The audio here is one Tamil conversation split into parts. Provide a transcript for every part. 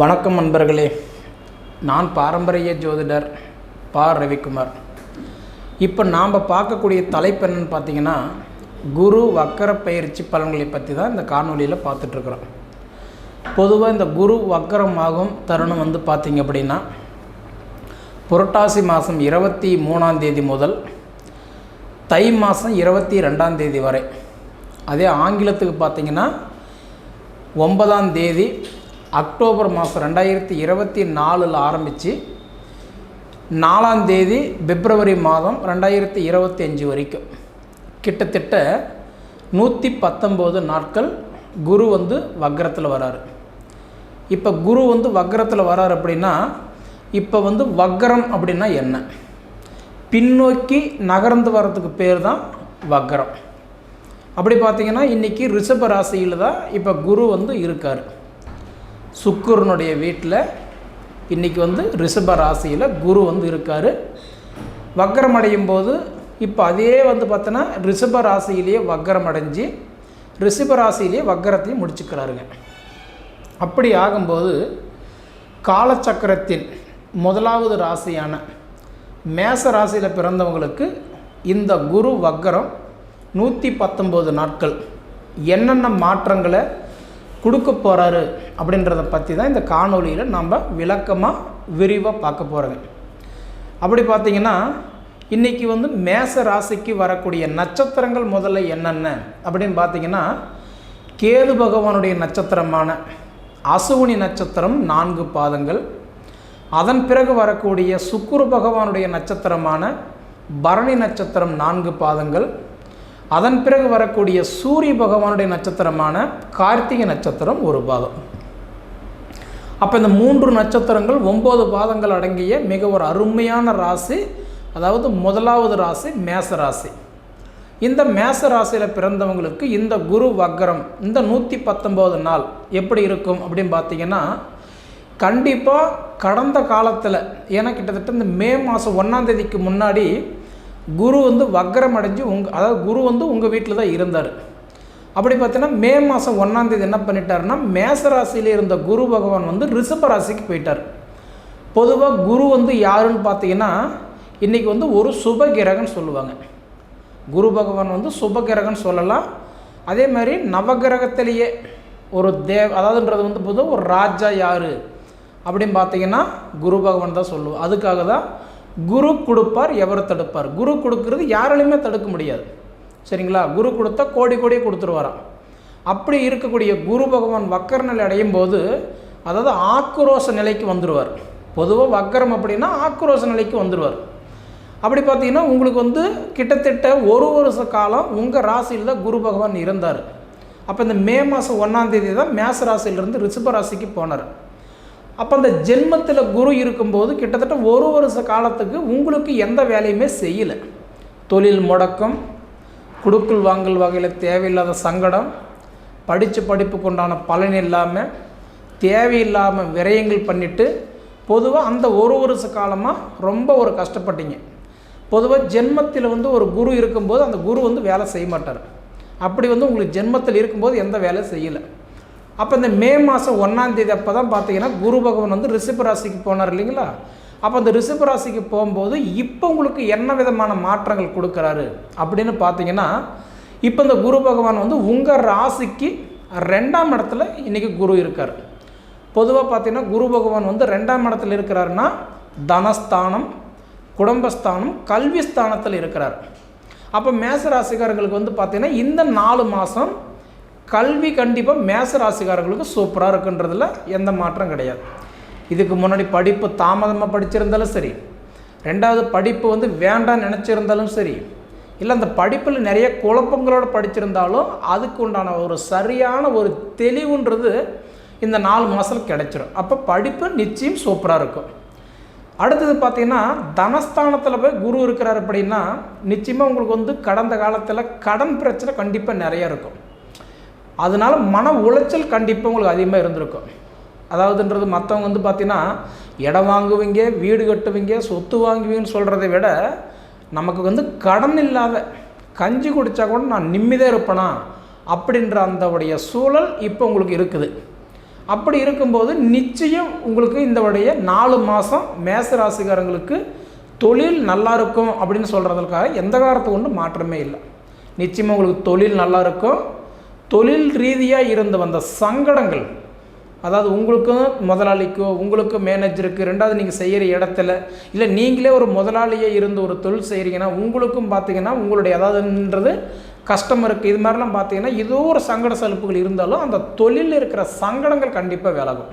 வணக்கம் நண்பர்களே. நான் பாரம்பரிய ஜோதிடர் பா. ரவிக்குமார். இப்போ நாம் பார்க்கக்கூடிய தலைப்பு என்னன்னு பார்த்தீங்கன்னா குரு வக்கர பயிற்சி பலன்களை பற்றி தான் இந்த காணொலியில் பார்த்துட்ருக்குறோம் பொதுவாக இந்த குரு வக்கரமாகும் தருணம் வந்து பார்த்திங்க அப்படின்னா புரட்டாசி மாதம் இருபத்தி மூணாம் தேதி முதல் தை மாதம் இருபத்தி ரெண்டாம் தேதி வரை. அதே ஆங்கிலத்துக்கு பார்த்தீங்கன்னா ஒன்பதாம் தேதி அக்டோபர் மாதம் ரெண்டாயிரத்தி இருபத்தி நாலில் ஆரம்பித்து நாலாம் தேதி பிப்ரவரி மாதம் ரெண்டாயிரத்தி இருபத்தி அஞ்சு வரைக்கும். கிட்டத்தட்ட நூற்றி பத்தொம்போது நாட்கள் குரு வந்து வக்ரத்தில் வராரு. இப்போ குரு வந்து வக்ரத்தில் வராரு அப்படின்னா இப்போ வந்து வக்ரம் அப்படின்னா என்ன? பின்னோக்கி நகர்ந்து வர்றதுக்கு பேர் தான் வக்ரம். அப்படி பார்த்தீங்கன்னா இன்றைக்கி ரிஷப ராசியில் தான் இப்போ குரு வந்து இருக்கார். சுக்குரனுடைய வீட்டில் இன்றைக்கி வந்து ரிஷப ராசியில் குரு வந்து இருக்கார். வக்கரம் அடையும் போது இப்போ அதே வந்து பார்த்தோன்னா ரிஷப ராசியிலேயே வக்கரம் அடைஞ்சு ரிஷப ராசியிலேயே வக்கரத்தையும் முடிச்சுக்கிறாருங்க. அப்படி ஆகும்போது காலச்சக்கரத்தின் முதலாவது ராசியான மேச ராசியில் பிறந்தவங்களுக்கு இந்த குரு வக்கரம் நூற்றி பத்தொம்போது நாட்கள். என்னென்ன மாற்றங்களை கொடுக்க போகிறாரு அப்படின்றத பற்றி தான் இந்த காணொலியில் நம்ம விளக்கமாக விரிவாக பார்க்க போகிறோங்க அப்படி பார்த்திங்கன்னா இன்றைக்கி வந்து மேச ராசிக்கு வரக்கூடிய நட்சத்திரங்கள் முதல்ல என்னென்ன அப்படின்னு பார்த்தீங்கன்னா கேது பகவானுடைய நட்சத்திரமான அசுவினி நட்சத்திரம் நான்கு பாதங்கள் அதன் பிறகு வரக்கூடிய சுக்குரு பகவானுடைய நட்சத்திரமான பரணி நட்சத்திரம் நான்கு பாதங்கள் அதன் பிறகு வரக்கூடிய சூரிய பகவானுடைய நட்சத்திரமான கார்த்திகை நட்சத்திரம் ஒரு பாதம். அப்போ இந்த மூன்று நட்சத்திரங்கள் ஒம்பது பாதங்கள் அடங்கிய மிக ஒரு அருமையான ராசி அதாவது முதலாவது ராசி மேச ராசி. இந்த மேச ராசியில் பிறந்தவங்களுக்கு இந்த குரு வக்ரம் இந்த நூற்றி பத்தொம்போது நாள் எப்படி இருக்கும் அப்படின்னு பார்த்தீங்கன்னா கண்டிப்பாக கடந்த காலத்தில் ஏன்னா கிட்டத்தட்ட இந்த மே மாதம் ஒன்றாந்தேதிக்கு முன்னாடி குரு வந்து வக்கரம் அடைஞ்சு உங்கள் அதாவது குரு வந்து உங்கள் வீட்டில் தான் இருந்தார். அப்படி பார்த்தீங்கன்னா மே மாதம் ஒன்றாந்தேதி என்ன பண்ணிட்டாருன்னா மேசராசியில் இருந்த குரு பகவான் வந்து ரிஷப ராசிக்கு போயிட்டார். பொதுவாக குரு வந்து யாருன்னு பார்த்தீங்கன்னா இன்றைக்கி வந்து ஒரு சுப கிரகம்னு சொல்லுவாங்க. குரு பகவான் வந்து சுப கிரகன்னு சொல்லலாம். அதே மாதிரி நவகிரகத்திலேயே ஒரு தேவ் அதாவதுன்றது வந்து பொதுவாக ஒரு ராஜா யார்? அப்படின்னு பார்த்தீங்கன்னா குரு பகவான் தான் சொல்லுவோம் அதுக்காக தான் குரு கொடுப்பார் எவர் தடுப்பார்? குரு கொடுக்கறது யாராலையுமே தடுக்க முடியாது. சரிங்களா? குரு கொடுத்தா கோடி கோடியே கொடுத்துருவாராம். அப்படி இருக்கக்கூடிய குரு பகவான் வக்கர நிலை அடையும் போது அதாவது ஆக்ரோஷ நிலைக்கு வந்துடுவார் பொதுவாக வக்கரம் அப்படின்னா ஆக்ரோஷ நிலைக்கு வந்துடுவார் அப்படி பார்த்தீங்கன்னா உங்களுக்கு வந்து கிட்டத்தட்ட ஒரு வருஷ காலம் உங்கள் ராசியில் தான் குரு பகவான் இருந்தார். அப்போ இந்த மே மாதம் ஒன்றாந்தேதி தான் மேச ராசியிலிருந்து ரிஷப ராசிக்கு போனார். அப்போ அந்த ஜென்மத்தில் குரு இருக்கும்போது கிட்டத்தட்ட ஒரு வருஷ காலத்துக்கு உங்களுக்கு எந்த வேலையுமே செய்யலை. தொழில் முடக்கம் குடுக்கல் வாங்கல் வகையில் தேவையில்லாத சங்கடம் படித்த படிப்புக்கு உண்டான பலன் இல்லாமல் தேவையில்லாமல் விரயங்கள் பண்ணிவிட்டு பொதுவாக அந்த ஒரு வருஷ காலமாக ரொம்ப ஒரு கஷ்டப்பட்டீங்க. பொதுவாக ஜென்மத்தில் வந்து ஒரு குரு இருக்கும்போது அந்த குரு வந்து வேலை செய்ய மாட்டார். அப்படி வந்து உங்களுக்கு ஜென்மத்தில் இருக்கும்போது எந்த வேலையும் செய்யலை. அப்போ இந்த மே மாதம் ஒன்றாந்தேதி அப்போ தான் பார்த்தீங்கன்னா குரு பகவான் வந்து ரிஷப ராசிக்கு போனார் இல்லைங்களா? அப்போ அந்த ரிஷப ராசிக்கு போகும்போது இப்போ உங்களுக்கு என்ன விதமான மாற்றங்கள் கொடுக்குறாரு அப்படின்னு பார்த்தீங்கன்னா இப்போ இந்த குரு பகவான் வந்து உங்கள் ராசிக்கு ரெண்டாம் இடத்துல இன்றைக்கி குரு இருக்கார். பொதுவாக பார்த்தீங்கன்னா குரு பகவான் வந்து ரெண்டாம் இடத்துல இருக்கிறாருன்னா தனஸ்தானம் குடும்பஸ்தானம் கல்வி ஸ்தானத்தில் இருக்கிறார். அப்போ மேச ராசிக்காரங்களுக்கு வந்து பார்த்திங்கன்னா இந்த நாலு மாதம் கல்வி கண்டிப்பாக மேச ராசிக்காரர்களுக்கு சூப்பராக இருக்குன்றதில் எந்த மாற்றம் கிடையாது. இதுக்கு முன்னாடி படிப்பு தாமதமாக படிச்சிருந்தாலும் சரி ரெண்டாவது படிப்பு வந்து வேண்டாம் நினச்சிருந்தாலும் சரி இல்லை அந்த படிப்பில் நிறைய குழப்பங்களோடு படிச்சிருந்தாலும் அதுக்கு உண்டான ஒரு சரியான ஒரு தெளிவுன்றது இந்த நாலு மாதம் கிடைச்சிடும் அப்போ படிப்பு நிச்சயம் சூப்பராக இருக்கும். அடுத்தது பார்த்திங்கன்னா தனஸ்தானத்தில் போய் குரு இருக்கிறார் அப்படின்னா நிச்சயமாக உங்களுக்கு வந்து கடந்த காலத்தில் கடன் பிரச்சனை கண்டிப்பாக நிறையா இருக்கும். அதனால் மன உளைச்சல் கண்டிப்பாக உங்களுக்கு அதிகமாக இருந்திருக்கும். அதாவதுன்றது மற்றவங்க வந்து பார்த்திங்கன்னா இடம் வாங்குவீங்க வீடு கட்டுவீங்க சொத்து வாங்குவீங்கன்னு சொல்கிறத விட நமக்கு வந்து கடன் இல்லாத கஞ்சி குடித்தா கூட நான் நிம்மதியாக இருப்பேனா? அப்படின்ற அந்த உடைய சூழல் இப்போ உங்களுக்கு இருக்குது. அப்படி இருக்கும்போது நிச்சயம் உங்களுக்கு இந்த உடைய நாலு மாதம் மேச ராசிக்காரங்களுக்கு தொழில் நல்லா இருக்கும் அப்படின்னு சொல்கிறதுக்காக எந்த காலத்துக்கு ஒன்றும் மாற்றமே இல்லை. நிச்சயமாக உங்களுக்கு தொழில் நல்லா இருக்கும். தொழில் ரீதியாக இருந்து வந்த சங்கடங்கள் அதாவது உங்களுக்கும் முதலாளிக்கோ உங்களுக்கும் மேனேஜருக்கு ரெண்டாவது நீங்கள் செய்கிற இடத்துல இல்லை நீங்களே ஒரு முதலாளியே இருந்து ஒரு தொழில் செய்கிறீங்கன்னா உங்களுக்கும் பார்த்தீங்கன்னா உங்களுடைய அதாவதுன்றது கஸ்டமருக்கு இது மாதிரிலாம் பார்த்தீங்கன்னா ஏதோ ஒரு சங்கட சலுப்புகள் இருந்தாலும் அந்த தொழிலில் இருக்கிற சங்கடங்கள் கண்டிப்பாக விலகும்.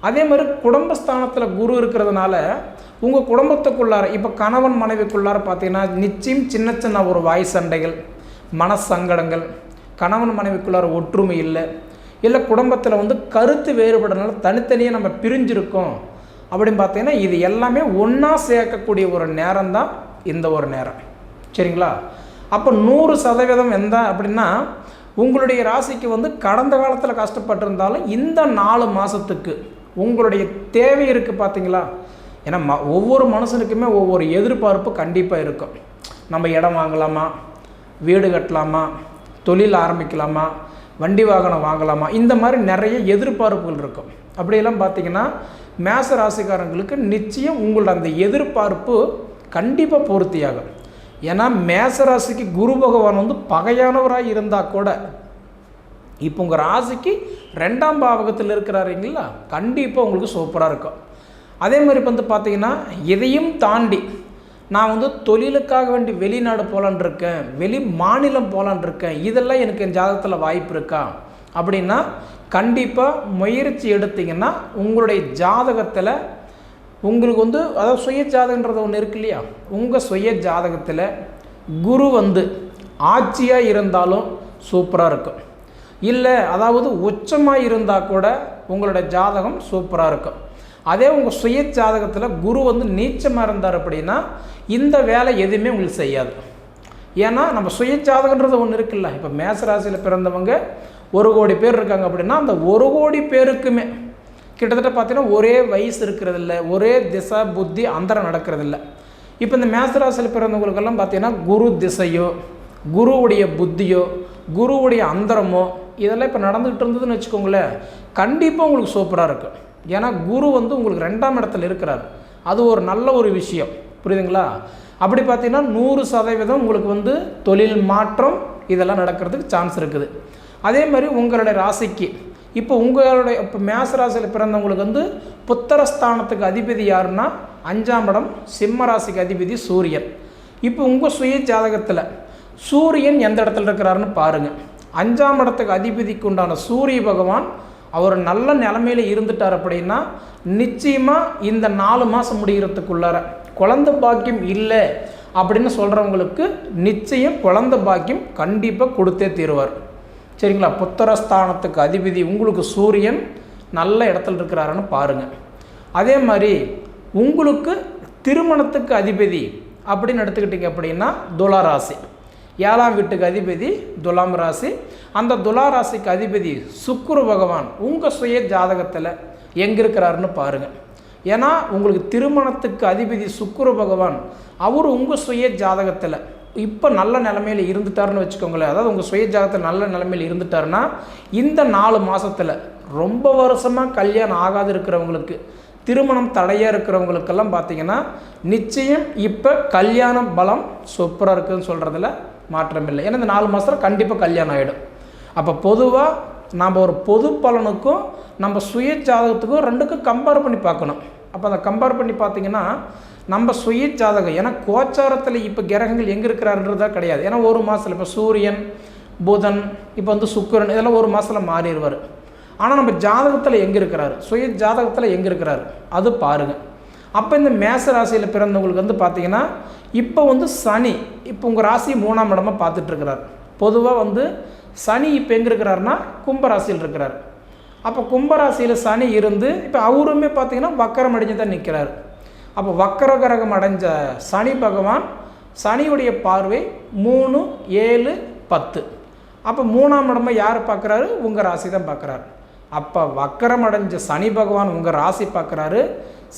அதே மாதிரி குடும்பஸ்தானத்தில் குரு இருக்கிறதுனால உங்கள் குடும்பத்துக்குள்ளார இப்போ கணவன் மனைவிக்குள்ளார பார்த்தீங்கன்னா நிச்சயம் சின்ன சின்ன ஒரு வாய் சண்டைகள் மனசங்கடங்கள் கணவன் மனைவிக்குள்ளார ஒற்றுமை இல்லை. இல்லை குடும்பத்தில் வந்து கருத்து வேறுபடுறதுனால தனித்தனியாக நம்ம பிரிஞ்சிருக்கோம். அப்படின்னு பார்த்தீங்கன்னா இது எல்லாமே ஒன்றா சேர்க்கக்கூடிய ஒரு நேரம் தான் இந்த ஒரு நேரம். சரிங்களா? அப்போ நூறு சதவீதம் எந்த அப்படின்னா உங்களுடைய ராசிக்கு வந்து கடந்த காலத்தில் கஷ்டப்பட்டிருந்தாலும் இந்த நாலு மாதத்துக்கு உங்களுடைய தேவை இருக்குது பார்த்தீங்களா? ஏன்னா ம ஒவ்வொரு மனுஷனுக்குமே ஒவ்வொரு எதிர்பார்ப்பு கண்டிப்பாக இருக்கும். நம்ம இடம் வாங்கலாமா? வீடு கட்டலாமா? தொழில் ஆரம்பிக்கலாமா? வண்டி வாகனம் வாங்கலாமா? இந்த மாதிரி நிறைய எதிர்பார்ப்புகள் இருக்கும். அப்படியெல்லாம் பார்த்தீங்கன்னா மேச ராசிக்காரங்களுக்கு நிச்சயம் உங்களோட அந்த எதிர்பார்ப்பு கண்டிப்பாக பூர்த்தியாகும். ஏன்னா மேச ராசிக்கு குரு பகவான் வந்து பகையானவராக இருந்தால் கூட இப்போ உங்கள் ராசிக்கு ரெண்டாம் பாவகத்தில் இருக்கிறாருங்களா கண்டிப்பாக உங்களுக்கு சூப்பராக இருக்கும். அதே மாதிரி வந்து பார்த்தீங்கன்னா இதையும் தாண்டி நான் வந்து தொழிலுக்காக வேண்டி வெளிநாடு போகலான் இருக்கேன் வெளி மாநிலம் போகலான் இருக்கேன் இதெல்லாம் எனக்கு என் ஜாதகத்தில் வாய்ப்பு இருக்கா? அப்படின்னா கண்டிப்பாக முயற்சி எடுத்தீங்கன்னா உங்களுடைய ஜாதகத்தில் உங்களுக்கு வந்து அதாவது சுய ஜாதகன்றது ஒன்று இருக்கு இல்லையா? உங்கள் சுய ஜாதகத்தில் குரு வந்து ஆட்சியாக இருந்தாலும் சூப்பராக இருக்கும். இல்லை அதாவது உச்சமாக இருந்தால் கூட உங்களோட ஜாதகம் சூப்பராக இருக்கும். அதே உங்கள் சுய ஜாதகத்தில் குரு வந்து நீச்சமாக இருந்தார் அப்படின்னா இந்த வேலை எதுவுமே உங்களுக்கு செய்யாது. ஏன்னா நம்ம சுய ஜாதகன்றது ஒன்று இருக்குல்ல. இப்போ மேசராசியில் பிறந்தவங்க ஒரு கோடி பேர் இருக்காங்க அப்படின்னா அந்த ஒரு கோடி பேருக்குமே கிட்டத்தட்ட பார்த்தீங்கன்னா ஒரே வயசு இருக்கிறதில்ல ஒரே திசை புத்தி அந்தரம் நடக்கிறதில்ல. இப்போ இந்த மேசராசியில் பிறந்தவங்களுக்கெல்லாம் பார்த்தீங்கன்னா குரு திசையோ குருவுடைய புத்தியோ குருவுடைய அந்தரமோ இதெல்லாம் இப்போ நடந்துகிட்டு இருந்ததுன்னு வச்சுக்கோங்களேன் கண்டிப்பாக உங்களுக்கு சூப்பராக இருக்கும். ஏன்னா குரு வந்து உங்களுக்கு ரெண்டாம் இடத்துல இருக்கிறார். அது ஒரு நல்ல ஒரு விஷயம். புரியுதுங்களா? அப்படி பார்த்தீங்கன்னா நூறு சதவீதம் உங்களுக்கு வந்து தொழில் மாற்றம் இதெல்லாம் நடக்கிறதுக்கு சான்ஸ் இருக்குது. அதே மாதிரி உங்களுடைய ராசிக்கு இப்போ உங்களுடைய இப்போ மேச ராசியில் பிறந்தவங்களுக்கு வந்து புத்தரஸ்தானத்துக்கு அதிபதி யாருன்னா அஞ்சாம் இடம் சிம்ம ராசிக்கு அதிபதி சூரியன். இப்போ உங்கள் சுய ஜாதகத்தில் சூரியன் எந்த இடத்துல இருக்கிறாருன்னு பாருங்கள் அஞ்சாம் இடத்துக்கு அதிபதிக்கு உண்டான சூரிய பகவான் அவர் நல்ல நிலமையில இருந்துட்டார் அப்படின்னா நிச்சயமாக இந்த நாலு மாதம் முடிகிறதுக்குள்ளார குழந்த பாக்கியம் இல்லை அப்படின்னு சொல்கிறவங்களுக்கு நிச்சயம் குழந்த பாக்கியம் கண்டிப்பாக கொடுத்தே தீருவார். சரிங்களா? புத்திரஸ்தானத்துக்கு அதிபதி உங்களுக்கு சூரியன் நல்ல இடத்துல இருக்கிறாருன்னு பாருங்கள் அதே மாதிரி உங்களுக்கு திருமணத்துக்கு அதிபதி அப்படின்னு எடுத்துக்கிட்டிங்க அப்படின்னா துளாராசி ஏழாம் வீட்டுக்கு அதிபதி துலாம் ராசி. அந்த துலா ராசிக்கு அதிபதி சுக்குரு பகவான் உங்கள் சுய ஜாதகத்தில் எங்கே இருக்கிறாருன்னு பாருங்கள் ஏன்னா உங்களுக்கு திருமணத்துக்கு அதிபதி சுக்குரு பகவான் அவர் உங்கள் சுய ஜாதகத்தில் இப்போ நல்ல நிலமையில் இருந்துட்டாருன்னு வச்சுக்கோங்களேன். அதாவது உங்கள் சுய ஜாதகத்தில் நல்ல நிலமையில் இருந்துட்டாருன்னா இந்த நாலு மாதத்தில் ரொம்ப வருஷமாக கல்யாணம் ஆகாது இருக்கிறவங்களுக்கு திருமணம் தடையாக இருக்கிறவங்களுக்கெல்லாம் பார்த்தீங்கன்னா நிச்சயம் இப்போ கல்யாண பலம் சூப்பராக இருக்குதுன்னு சொல்கிறதுல மாற்றம் இல்லை. ஏன்னா இந்த நாலு மாதத்தில் கண்டிப்பாக கல்யாணம் ஆகிடும் அப்போ பொதுவாக நாம் ஒரு பொது பலனுக்கும் நம்ம சுய ஜாதகத்துக்கும் ரெண்டுக்கும் கம்பேர் பண்ணி பார்க்கணும். அப்போ அதை கம்பேர் பண்ணி பார்த்தீங்கன்னா நம்ம சுய ஜாதகம் ஏன்னா கோச்சாரத்தில் இப்போ கிரகங்கள் எங்கே இருக்கிறாருன்றதா கிடையாது. ஏன்னா ஒரு மாதத்தில் இப்போ சூரியன் புதன் இப்போ வந்து சுக்கிரன் இதெல்லாம் ஒரு மாதத்தில் மாறிடுவார். ஆனால் நம்ம ஜாதகத்தில் எங்கே இருக்கிறாரு? சுய ஜாதகத்தில் எங்கே இருக்கிறாரு? அது பாருங்கள் அப்போ இந்த மேச ராசியில் பிறந்தவங்களுக்கு வந்து பார்த்தீங்கன்னா இப்போ வந்து சனி இப்போ உங்கள் ராசி மூணாம் இடமா பார்த்துட்டு இருக்கிறார். பொதுவாக வந்து சனி இப்போ எங்கே இருக்கிறாருன்னா கும்பராசியில் இருக்கிறார். அப்போ கும்பராசியில் சனி இருந்து இப்போ அவருமே பார்த்தீங்கன்னா வக்கரம் அடைஞ்சு தான் நிற்கிறார் அப்போ வக்கர கிரகம் அடைஞ்ச சனி பகவான் சனியுடைய பார்வை மூணு ஏழு பத்து. அப்போ மூணாம் இடமா யார் பார்க்குறாரு உங்கள் ராசி தான் பார்க்குறாரு அப்போ வக்கரம் அடைஞ்ச சனி பகவான் உங்கள் ராசி பார்க்குறாரு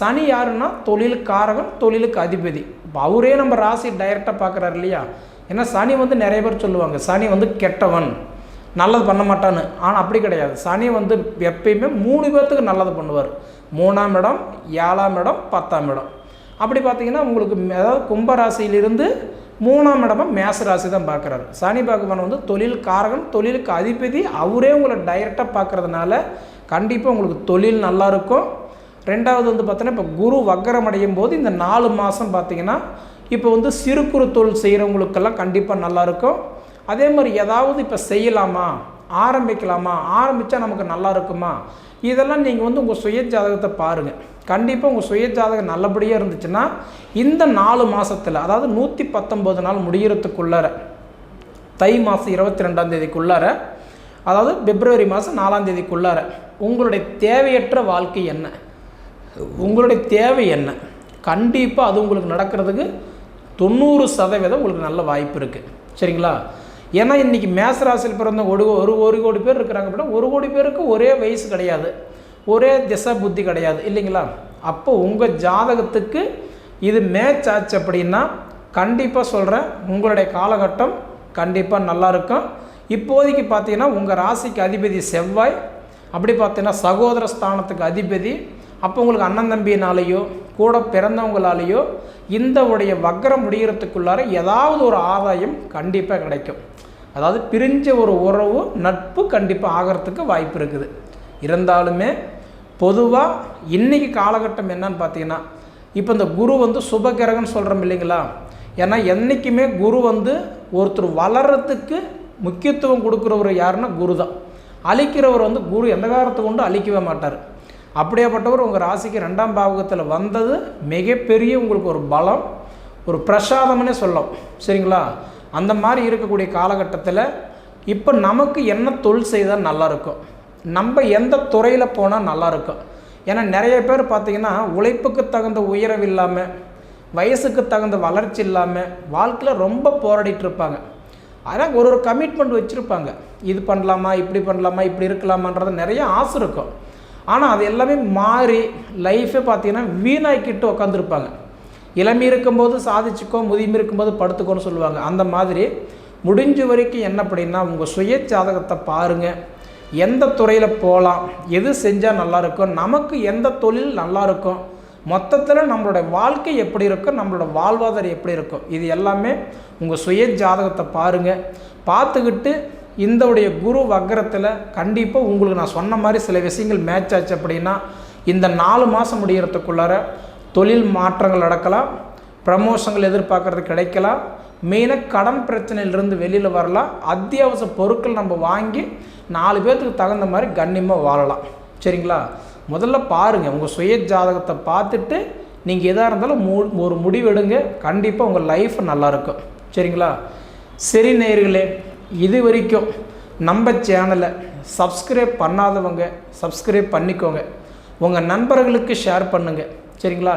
சனி யாருன்னா தொழிலுக்காரகன் தொழிலுக்கு அதிபதி. இப்போ அவரே நம்ம ராசி டைரெக்டாக பார்க்குறாரு இல்லையா? ஏன்னா சனி வந்து நிறைய பேர் சொல்லுவாங்க சனி வந்து கெட்டவன் நல்லது பண்ண மாட்டான்னு. ஆனால் அப்படி கிடையாது. சனி வந்து எப்பயுமே மூணு பேர்த்துக்கு நல்லது பண்ணுவார். மூணாம் இடம் ஏழாம் இடம் பத்தாம் இடம். அப்படி பார்த்தீங்கன்னா உங்களுக்கு அதாவது கும்பராசியிலிருந்து மூணாம் இடமா மேச ராசி தான் பார்க்குறாரு. சனி பகவான் வந்து தொழில் காரகன் தொழிலுக்கு அதிபதி. அவரே உங்களை டைரெக்டாக பார்க்குறதுனால கண்டிப்பாக உங்களுக்கு தொழில் நல்லாயிருக்கும் ரெண்டாவது வந்து பார்த்தீங்கன்னா இப்போ குரு வக்கரம் அடையும் போது இந்த நாலு மாதம் பார்த்தீங்கன்னா இப்போ வந்து சிறு குறு தொழில் செய்கிறவங்களுக்கெல்லாம் கண்டிப்பாக நல்லாயிருக்கும் அதே மாதிரி ஏதாவது இப்போ செய்யலாமா? ஆரம்பிக்கலாமா? ஆரம்பித்தா நமக்கு நல்லா இருக்குமா? இதெல்லாம் நீங்கள் வந்து உங்கள் சுய ஜாதகத்தை பாருங்கள் கண்டிப்பாக உங்கள் சுய ஜாதகம் நல்லபடியாக இருந்துச்சுன்னா இந்த நாலு மாதத்தில் அதாவது நூற்றி பத்தொம்போது நாள் முடிகிறதுக்குள்ளார தை மாதம் இருபத்தி ரெண்டாம் தேதிக்குள்ளார அதாவது பிப்ரவரி மாதம் நாலாம் தேதிக்குள்ளார உங்களுடைய தேவையற்ற வாழ்க்கை என்ன? உங்களுடைய தேவை என்ன? கண்டிப்பாக அது உங்களுக்கு நடக்கிறதுக்கு தொண்ணூறு சதவீதம் உங்களுக்கு நல்ல வாய்ப்பு இருக்குது சரிங்களா? ஏன்னா இன்றைக்கி மேசராசியில் பிறந்த ஒரு ஒரு ஒரு கோடி பேர் இருக்கிறாங்க அப்படின்னா ஒரு கோடி பேருக்கு ஒரே வயசு கிடையாது. ஒரே திசை புத்தி கிடையாது இல்லைங்களா? அப்போ உங்கள் ஜாதகத்துக்கு இது மேட்ச் ஆச்சு அப்படின்னா கண்டிப்பாக சொல்கிறேன் உங்களுடைய காலகட்டம் கண்டிப்பாக நல்லா இருக்கும். இப்போதைக்கு பார்த்தீங்கன்னா உங்கள் ராசிக்கு அதிபதி செவ்வாய் அப்படி பார்த்தீங்கன்னா சகோதர ஸ்தானத்துக்கு அதிபதி அப்போ உங்களுக்கு அண்ணன் தம்பியினாலேயோ கூட பிறந்தவங்களாலேயோ இந்த உடைய வக்கரம் முடிகிறதுக்குள்ளார ஏதாவது ஒரு ஆதாயம் கண்டிப்பாக கிடைக்கும். அதாவது பிரிஞ்ச ஒரு உறவு நட்பு கண்டிப்பாக ஆகிறதுக்கு வாய்ப்பு இருக்குது. இருந்தாலுமே பொதுவாக இன்றைக்கி காலகட்டம் என்னன்னு பார்த்தீங்கன்னா இப்போ இந்த குரு வந்து சுபகிரகன்னு சொல்கிறோம் இல்லைங்களா? ஏன்னா என்றைக்குமே குரு வந்து ஒருத்தர் வளர்கிறதுக்கு முக்கியத்துவம் கொடுக்குறவர் யாருன்னா குரு தான் அழிக்கிறவர் வந்து குரு எந்த காரணத்தை கொண்டு அழிக்கவே மாட்டார். அப்படியேப்பட்டவர் உங்கள் ராசிக்கு ரெண்டாம் பாவகத்தில் வந்தது மிகப்பெரிய உங்களுக்கு ஒரு பலம் ஒரு பிரசாதம்னே சொல்லலாம். சரிங்களா? அந்த மாதிரி இருக்கக்கூடிய காலகட்டத்தில் இப்போ நமக்கு என்ன தொழில் செய்தால் நல்லாயிருக்கும் நம்ம எந்த துறையில் போனால் நல்லாயிருக்கும் ஏன்னா நிறைய பேர் பார்த்திங்கன்னா உழைப்புக்கு தகுந்த உயரவு இல்லாமல் வயசுக்கு தகுந்த வளர்ச்சி இல்லாமல் வாழ்க்கையில் ரொம்ப போராடிட்டு இருப்பாங்க. ஆனால் ஒரு ஒரு கமிட்மெண்ட் வச்சுருப்பாங்க. இது பண்ணலாமா இப்படி பண்ணலாமா இப்படி இருக்கலாமான்றது நிறைய ஆசை இருக்கும். ஆனால் அது எல்லாமே மாறி லைஃபே பார்த்தீங்கன்னா வீணாக்கிட்டு உக்காந்துருப்பாங்க. இளமை இருக்கும்போது சாதிச்சுக்கோ முதுமை இருக்கும்போது படுத்துக்கோன்னு சொல்லுவாங்க. அந்த மாதிரி முடிஞ்ச வரைக்கும் என்ன அப்படின்னா உங்கள் சுய ஜாதகத்தை பாருங்கள் எந்த துறையில் போகலாம் எது செஞ்சால் நல்லாயிருக்கும் நமக்கு எந்த தொழில் நல்லாயிருக்கும் மொத்தத்தில் நம்மளோட வாழ்க்கை எப்படி இருக்கும் நம்மளோட வாழ்வாதாரம் எப்படி இருக்கும் இது எல்லாமே உங்கள் சுய ஜாதகத்தை பாருங்கள் பார்த்துக்கிட்டு இந்த உடைய குரு வக்கரத்தில் கண்டிப்பாக உங்களுக்கு நான் சொன்ன மாதிரி சில விஷயங்கள் மேட்ச் ஆச்சு அப்படின்னா இந்த நாலு மாதம் முடிகிறதுக்குள்ளார தொழில் மாற்றங்கள் நடக்கலாம் ப்ரமோஷன்கள் எதிர்பார்க்குறது கிடைக்கலாம் மெயினாக கடன் பிரச்சனையிலிருந்து வெளியில் வரலாம். அத்தியாவசிய பொருட்கள் நம்ம வாங்கி நாலு பேர்த்துக்கு தகுந்த மாதிரி கண்ணியமாக வாழலாம். சரிங்களா? முதல்ல பாருங்கள் உங்கள் சுய ஜாதகத்தை பார்த்துட்டு நீங்கள் எதாக இருந்தாலும் மு ஒரு முடிவெடுங்க கண்டிப்பாக உங்கள் லைஃப் நல்லாயிருக்கும் சரிங்களா? சரி நேர்களே இது வரைக்கும் நம்ம சேனலை சப்ஸ்கிரைப் பண்ணாதவங்க சப்ஸ்கிரைப் பண்ணிக்கோங்க. உங்கள் நண்பர்களுக்கு ஷேர் பண்ணுங்கள் சரிங்களா?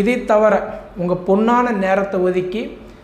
இதை தவிர உங்கள் பொண்ணான நேரத்தை ஒதுக்கி